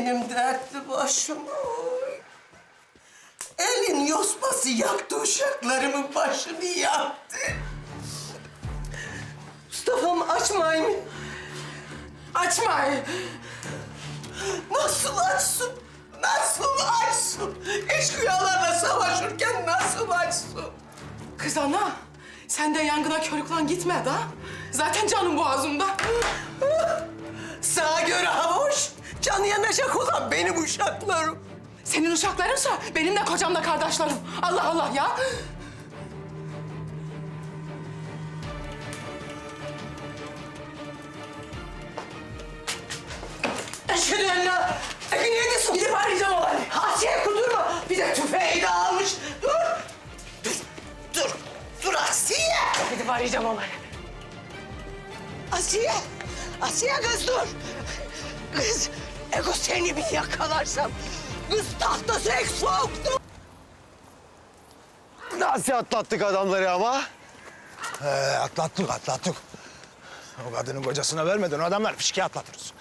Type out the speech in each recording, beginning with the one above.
benim dertli başım. Oy. Elin yosması yaktı uşaklarımın başını yaktı. Mustafa'm açmayın. Açmayın. Nasıl açsın? Nasıl açsın? Eşkıyalarla savaşırken nasıl açsın? Kız ana, sen de yangına körüklen gitme da. Zaten canım boğazımda. Sağa göre havuç, canı yanacak olan benim uşaklarım. Senin uşaklarınsa benim de kocam da kardeşlerim. Allah Allah ya. Eşhedü en la... Ekin yedisin. Gidip arayacağım olayı. Asiye kudurma. Bir de tüfeği de almış. Dur. Dur. Dur. Dur Asiye. Gidip arayacağım onları. Asiye. Asiye kız dur. Kız. Ego seni bir yakalarsam. Kız tahtası ek soğuktu. Nasıl atlattık adamları ama? He, atlattık, atlattık. O kadının kocasına vermeden o adamlar fişki atlatırız.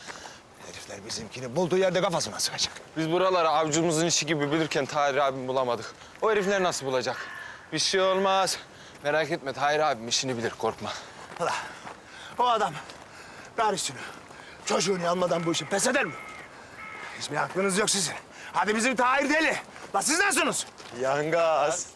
Herifler bizimkini bulduğu yerde kafasına sıkacak. Biz buraları avcumuzun işi gibi bilirken Tahir abim bulamadık. O herifler nasıl bulacak? Bir şey olmaz. Merak etme Tahir abim işini bilir korkma. Ula, o adam karısını, çocuğunu almadan bu işi pes eder mi? Hiç bir aklınız yok sizin. Hadi bizim Tahir deli. La siz nasılsınız? Yangaz.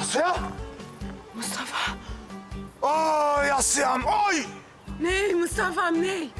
Asya? Mustafa. Oy Asya'm, oy! Ney Mustafa'm ney?